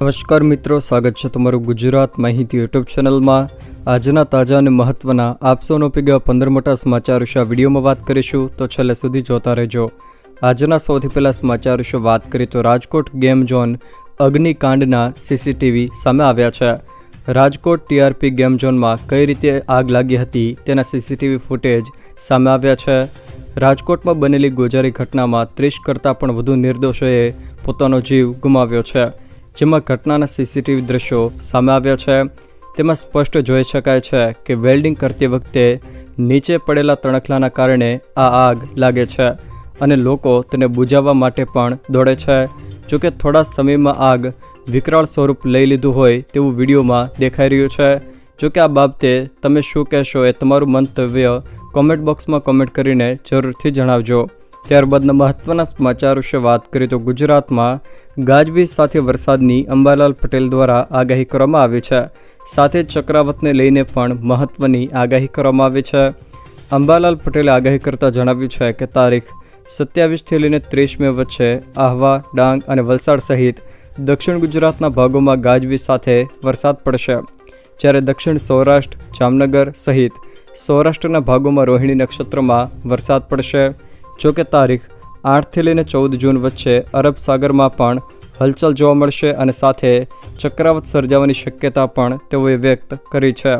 નમસ્કાર મિત્રો, સ્વાગત છે તમારું ગુજરાત માહિતી યુટ્યુબ ચેનલમાં. આજના તાજા અને મહત્વના આપસોનો પીગા પંદર મોટા સમાચાર વિશે વિડીયોમાં વાત કરીશું, તો છેલ્લે સુધી જોતા રહેજો. આજના સૌથી પહેલાં સમાચાર વિશે વાત કરીએ, તો રાજકોટ ગેમ ઝોન અગ્નિકાંડના સીસીટીવી સામે આવ્યા છે. રાજકોટ ટીઆરપી ગેમ ઝોનમાં કઈ રીતે આગ લાગી હતી, તેના સીસીટીવી ફૂટેજ સામે આવ્યા છે. રાજકોટમાં બનેલી ગોજારી ઘટનામાં ત્રીસ કરતાં પણ વધુ નિર્દોષોએ પોતાનો જીવ ગુમાવ્યો છે. જેમાં ઘટનાના સીસીટીવી દ્રશ્યો સામે આવ્યા છે. તેમાં સ્પષ્ટ જોઈ શકાય છે કે વેલ્ડિંગ કરતી વખતે નીચે પડેલા તણખલાના કારણે આ આગ લાગે છે અને લોકો તેને બુઝાવવા માટે પણ દોડે છે. જોકે થોડા સમયમાં આગ વિકરાળ સ્વરૂપ લઈ લીધું હોય તેવું વિડીયોમાં દેખાઈ રહ્યું છે. જોકે આ બાબતે તમે શું કહેશો એ તમારું મંતવ્ય કોમેન્ટ બોક્સમાં કોમેન્ટ કરીને જરૂરથી જણાવજો. ત્યારબાદના મહત્વના સમાચાર વિશે વાત કરીએ તો ગુજરાતમાં ગાજવીજ સાથે વરસાદની અંબાલાલ પટેલ દ્વારા આગાહી કરવામાં આવી છે. સાથે ચક્રાવતને લઈને પણ મહત્વની આગાહી કરવામાં આવી છે. અંબાલાલ પટેલે આગાહી કરતાં જણાવ્યું છે કે તારીખ સત્યાવીસથી લઈને ત્રીસ મે વચ્ચે આહવા, ડાંગ અને વલસાડ સહિત દક્ષિણ ગુજરાતના ભાગોમાં ગાજવીજ સાથે વરસાદ પડશે. જ્યારે દક્ષિણ સૌરાષ્ટ્ર, જામનગર સહિત સૌરાષ્ટ્રના ભાગોમાં રોહિણી નક્ષત્રમાં વરસાદ પડશે. જોકે તારીખ આઠથી લઈને ચૌદ જૂન વચ્ચે અરબ સાગરમાં પણ હલચલ જોવા મળશે અને સાથે ચક્રાવત સર્જાવાની શક્યતા પણ તેઓએ વ્યક્ત કરી છે.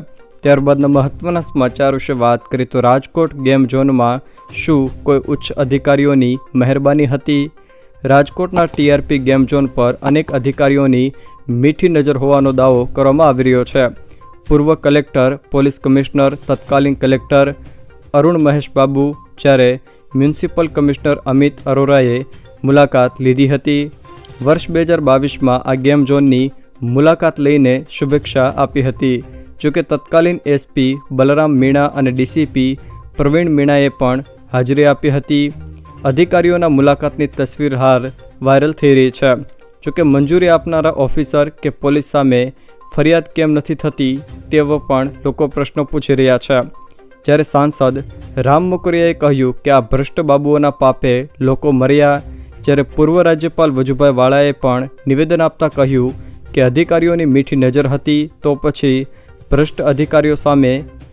ત્યારબાદના મહત્ત્વના સમાચાર વિશે વાત કરીએ તો રાજકોટ ગેમ ઝોનમાં શું કોઈ ઉચ્ચ અધિકારીઓની મહેરબાની હતી? રાજકોટના ટીઆરપી ગેમ ઝોન પર અનેક અધિકારીઓની મીઠી નજર હોવાનો દાવો કરવામાં આવી રહ્યો છે. પૂર્વ કલેક્ટર, પોલીસ કમિશનર, તત્કાલીન કલેક્ટર અરુણ મહેશ બાબુ જ્યારે મ્યુનિસિપલ કમિશનર અમિત અરોરાએ મુલાકાત લીધી હતી. વર્ષ બે હજાર બાવીસમાં આ ગેમ ઝોનની મુલાકાત લઈને શુભેચ્છા આપી હતી. જોકે તત્કાલીન એસપી બલરામ મીણા અને ડીસીપી પ્રવીણ મીણાએ પણ હાજરી આપી હતી. અધિકારીઓના મુલાકાતની તસવીર હાલ વાયરલ થઈ રહી છે. જોકે મંજૂરી આપનારા ઓફિસર કે પોલીસ સામે ફરિયાદ કેમ નથી થતી તેવો પણ લોકો પ્રશ્નો પૂછી રહ્યા છે. જ્યારે સાંસદ રામ મોકરિયાએ કહ્યું કે આ ભ્રષ્ટ બાબુઓના પાપે લોકો મર્યા, જ્યારે પૂર્વ રાજ્યપાલ વજુભાઈ વાળાએ પણ નિવેદન આપતા કહ્યું કે અધિકારીઓની મીઠી નજર હતી તો પછી ભ્રષ્ટ અધિકારીઓ સામે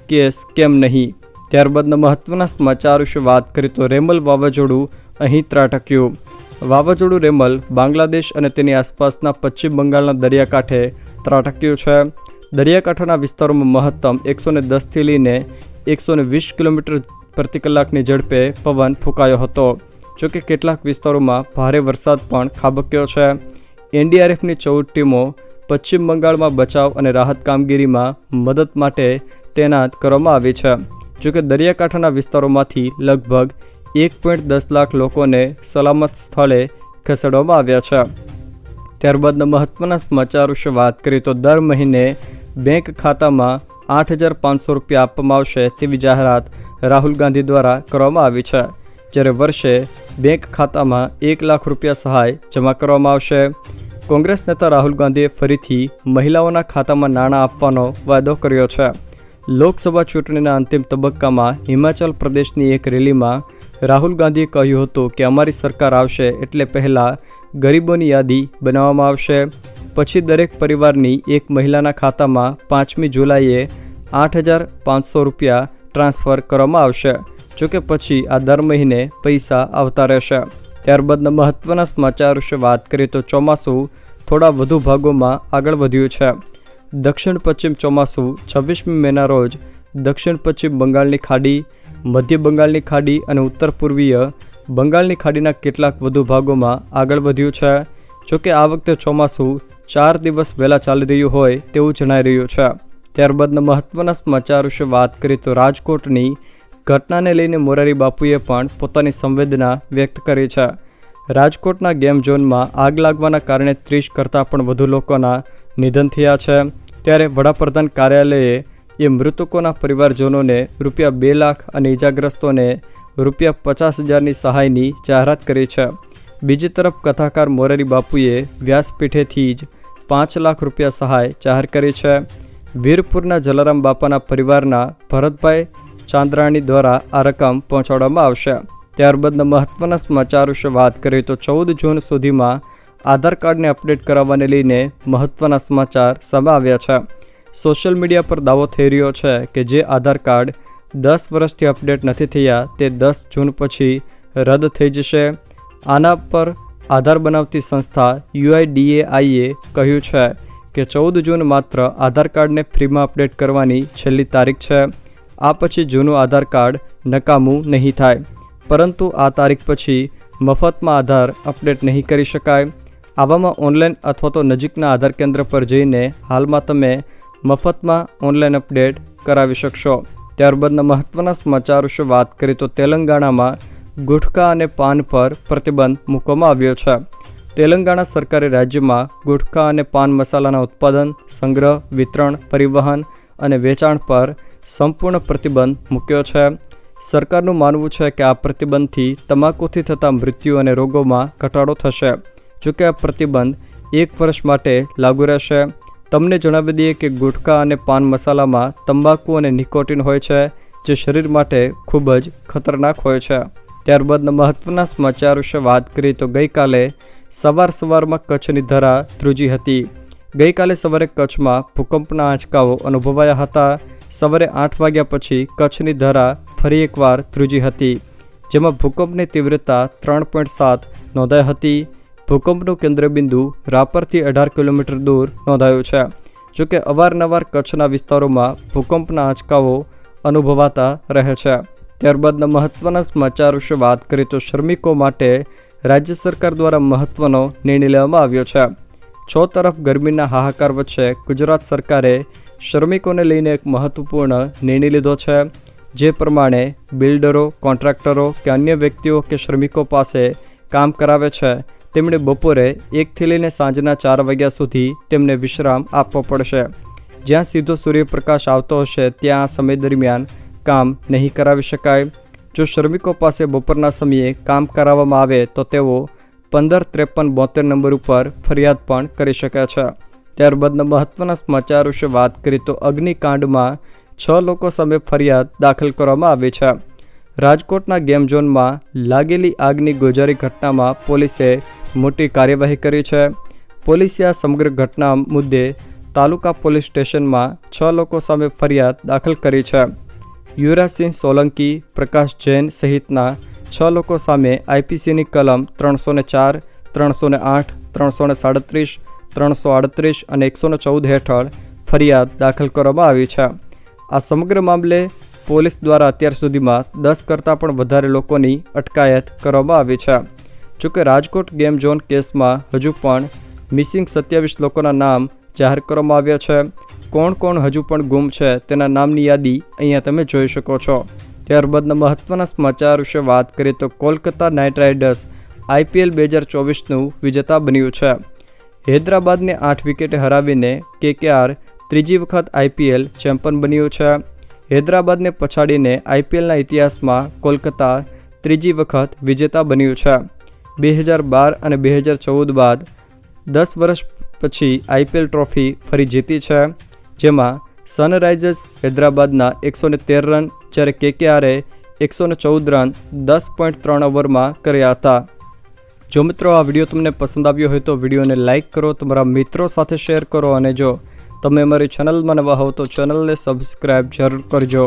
કેસ કેમ નહીં? ત્યારબાદના મહત્ત્વના સમાચાર વિશે વાત કરીએ તો રેમલ વાવાઝોડું અહીં ત્રાટક્યું. વાવાઝોડું રેમલ બાંગ્લાદેશ અને તેની આસપાસના પશ્ચિમ બંગાળના દરિયાકાંઠે ત્રાટક્યું છે. દરિયાકાંઠાના વિસ્તારોમાં મહત્તમ એકસો ને દસથી લઈને એકસો વીસ કિલોમીટર પ્રતિ કલાકની ઝડપે પવન ફૂંકાયો હતો. જોકે કેટલાક વિસ્તારોમાં ભારે વરસાદ પણ ખાબક્યો છે. એનડીઆરએફની ચૌદ ટીમો પશ્ચિમ બંગાળમાં બચાવ અને રાહત કામગીરીમાં મદદ માટે તૈનાત કરવામાં આવી છે. જોકે દરિયાકાંઠાના વિસ્તારોમાંથી લગભગ એક પોઈન્ટ દસ લાખ લોકોને સલામત સ્થળે ખસેડવામાં આવ્યા છે. ત્યારબાદના મહત્ત્વના સમાચાર વિશે વાત કરીએ તો દર મહિને બેંક ખાતામાં આઠ હજાર પાંચસો રૂપિયા આપવામાં આવશે તેવી જાહેરાત રાહુલ ગાંધી દ્વારા કરવામાં આવી છે. જ્યારે વર્ષે બેંક ખાતામાં એક લાખ રૂપિયા સહાય જમા કરવામાં આવશે. કોંગ્રેસ નેતા રાહુલ ગાંધીએ ફરીથી મહિલાઓના ખાતામાં નાણાં આપવાનો વાયદો કર્યો છે. લોકસભા ચૂંટણીના અંતિમ તબક્કામાં હિમાચલ પ્રદેશની એક રેલીમાં રાહુલ ગાંધીએ કહ્યું હતું કે અમારી સરકાર આવશે એટલે પહેલાં ગરીબોની યાદી બનાવવામાં આવશે. પછી દરેક પરિવારની એક મહિલાના ખાતામાં પાંચમી જુલાઈએ આઠ હજાર પાંચસો રૂપિયા ટ્રાન્સફર કરવામાં આવશે જોકે પછી આ દર મહિને પૈસા આવતા રહેશે. ત્યારબાદના મહત્ત્વના સમાચાર વિશે વાત કરીએ તો ચોમાસું થોડા વધુ ભાગોમાં આગળ વધ્યું છે. દક્ષિણ પશ્ચિમ ચોમાસું છવ્વીસમી મેના રોજ દક્ષિણ પશ્ચિમ બંગાળની ખાડી, મધ્ય બંગાળની ખાડી અને ઉત્તર પૂર્વીય બંગાળની ખાડીના કેટલાક વધુ ભાગોમાં આગળ વધ્યું છે. જોકે આ વખતે ચોમાસું ચાર દિવસ વહેલા ચાલી રહ્યું હોય તેવું જણાઈ રહ્યું છે. ત્યારબાદના મહત્ત્વના સમાચાર વિશે વાત કરીએ તો રાજકોટની ઘટનાને લઈને મોરારી બાપુએ પણ પોતાની સંવેદના વ્યક્ત કરી છે. રાજકોટના ગેમ ઝોનમાં આગ લાગવાના કારણે ત્રીસ કરતાં પણ વધુ લોકોના નિધન થયા છે. ત્યારે વડાપ્રધાન કાર્યાલયે એ મૃતકોના પરિવારજનોને રૂપિયા બે લાખ અને ઇજાગ્રસ્તોને રૂપિયા પચાસ હજારની સહાયની જાહેરાત કરી છે. બીજી તરફ કથાકાર મોરારી બાપુએ વ્યાસપીઠેથી જ પાંચ લાખ રૂપિયા સહાય જાહેર કરી છે. વીરપુરના જલારામ બાપાના પરિવારના ભરતભાઈ ચાંદ્રાણી દ્વારા આ રકમ પહોંચાડવામાં આવશે. ત્યારબાદના મહત્ત્વના સમાચાર વિશે વાત કરીએ તો ચૌદ જૂન સુધીમાં આધાર કાર્ડને અપડેટ કરાવવાને લઈને મહત્ત્વના સમાચાર સામે આવ્યા છે. સોશિયલ મીડિયા પર દાવો થઈ રહ્યો છે કે જે આધાર કાર્ડ દસ વર્ષથી અપડેટ નથી થયા તે દસ જૂન પછી રદ થઈ જશે. આના પર આધાર બનાવતી સંસ્થા યુઆઈડીએઆઈએ કહ્યું છે કે ચૌદ જૂન માત્ર આધાર કાર્ડને ફ્રીમાં અપડેટ કરવાની છેલ્લી તારીખ છે. આ પછી જૂનું આધાર કાર્ડ નકામું નહીં થાય. પરંતુ આ તારીખ પછી મફતમાં આધાર અપડેટ નહીં કરી શકાય. આવામાં ઓનલાઈન અથવા તો નજીકના આધાર કેન્દ્ર પર જઈને હાલમાં તમે મફતમાં ઓનલાઈન અપડેટ કરાવી શકશો. ત્યારબાદના મહત્ત્વના સમાચાર વિશે વાત કરીએ તો તેલંગાણામાં ગુટખા અને પાન પર પ્રતિબંધ મૂકવામાં આવ્યો છે. તેલંગાણા સરકારે રાજ્યમાં ગુટખા અને પાન મસાલાના ઉત્પાદન, સંગ્રહ, વિતરણ, પરિવહન અને વેચાણ પર સંપૂર્ણ પ્રતિબંધ મૂક્યો છે. સરકારનું માનવું છે કે આ પ્રતિબંધથી તમાકુથી થતા મૃત્યુ અને રોગોમાં ઘટાડો થશે જોકે આ પ્રતિબંધ એક વર્ષ માટે લાગુ રહેશે. તમને જણાવી દઈએ કે ગુટખા અને પાન મસાલામાં તંબાકુ અને નિકોટિન હોય છે, જે શરીર માટે ખૂબ જ ખતરનાક હોય છે. ત્યારબાદના મહત્વના સમાચાર વિશે વાત કરીએ તો ગઈકાલે સવાર સવારમાં કચ્છની ધરા ધ્રુજી હતી. ગઈકાલે સવારે કચ્છમાં ભૂકંપના આંચકાઓ અનુભવાયા હતા. સવારે આઠ વાગ્યા પછી કચ્છની ધરા ફરી એકવાર ધ્રુજી હતી, જેમાં ભૂકંપની તીવ્રતા ત્રણ પોઈન્ટ સાત નોંધાઈ હતી. ભૂકંપનું કેન્દ્રબિંદુ રાપરથી અઢાર કિલોમીટર દૂર નોંધાયું છે. જોકે અવારનવાર કચ્છના વિસ્તારોમાં ભૂકંપના આંચકાઓ અનુભવાતા રહે છે. ત્યારબાદના મહત્ત્વના સમાચાર વિશે વાત કરીએ તો શ્રમિકો માટે રાજ્ય સરકાર દ્વારા મહત્ત્વનો નિર્ણય લેવામાં આવ્યો છે. છ તરફ ગરમીના હાહાકાર વચ્ચે ગુજરાત સરકારે શ્રમિકોને લઈને એક મહત્વપૂર્ણ નિર્ણય લીધો છે. જે પ્રમાણે બિલ્ડરો, કોન્ટ્રાક્ટરો કે અન્ય વ્યક્તિઓ કે શ્રમિકો પાસે કામ કરાવે છે, તેમણે બપોરે એકથી લઈને સાંજના ચાર વાગ્યા સુધી તેમને વિશ્રામ આપવો પડશે. જ્યાં સીધો સૂર્યપ્રકાશ આવતો હશે, ત્યાં આ સમય દરમિયાન કામ નહીં કરાવી શકાય. જો શ્રમિકો પાસે બપોરના સમયે કામ કરાવવામાં આવે તો તેઓ પંદર ત્રેપન બોતેર નંબર ઉપર ફરિયાદ પણ કરી શકે છે. ત્યારબાદના મહત્ત્વના સમાચાર વિશે વાત કરીએ તો અગ્નિકાંડમાં છ લોકો સામે ફરિયાદ દાખલ કરવામાં આવી છે. રાજકોટના ગેમ ઝોનમાં લાગેલી આગની ગોજારી ઘટનામાં પોલીસે મોટી કાર્યવાહી કરી છે. પોલીસે આ સમગ્ર ઘટના મુદ્દે તાલુકા પોલીસ સ્ટેશનમાં છ લોકો સામે ફરિયાદ દાખલ કરી છે. યુવરાજસિંહ સોલંકી, પ્રકાશ જૈન સહિતના છ લોકો સામે આઈપીસીની કલમ ત્રણસો ને ચાર ત્રણસો ને આઠ ત્રણસો ને સાડત્રીસ ત્રણસો આડત્રીસ અને એકસો ને ચૌદ હેઠળ ફરિયાદ દાખલ કરવામાં આવી છે. આ સમગ્ર મામલે પોલીસ દ્વારા અત્યાર સુધીમાં દસ કરતાં પણ વધારે લોકોની અટકાયત કરવામાં આવી છે. જોકે રાજકોટ ગેમ ઝોન કેસમાં હજુ પણ મિસિંગ સત્યાવીસ લોકોના નામ જાહેર કરવામાં આવ્યા છે. કોણ કોણ હજુ પણ ગુમ છે તેના નામની યાદી અહીંયા તમે જોઈ શકો છો. ત્યારબાદના મહત્ત્વના સમાચાર વિશે વાત કરીએ તો કોલકાતા નાઇટ રાઇડર્સ આઈપીએલ બે હજાર ચોવીસનું વિજેતા બન્યું છે. હૈદરાબાદને આઠ વિકેટે હરાવીને કેકેઆર ત્રીજી વખત આઈપીએલ ચેમ્પિયન બન્યું છે. હૈદરાબાદને પછાડીને આઈપીએલના ઇતિહાસમાં કોલકાતા ત્રીજી વખત વિજેતા બન્યું છે. બે હજાર બાર અને બે હજાર ચૌદ બાદ દસ વર્ષ પછી આઈપીએલ ટ્રોફી ફરી જીતી છે. જેમાં સનરાઇઝર્સ હૈદરાબાદના એકસો ને તેર રન, જ્યારે કેકેઆરે એકસો ને ચૌદ રન, દસ પોઈન્ટ ત્રણ ઓવરમાં કર્યા હતા. જો મિત્રો આ વીડિયો તમને પસંદ આવ્યો હોય તો વિડીયોને લાઇક કરો, તમારા મિત્રો સાથે શેર કરો અને જો તમે અમારી ચેનલમાં નવા હોવ તો ચેનલને સબસ્ક્રાઈબ જરૂર કરજો,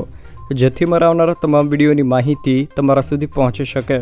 જેથી મારા આવનારા તમામ વિડીયોની માહિતી તમારા સુધી પહોંચી શકે.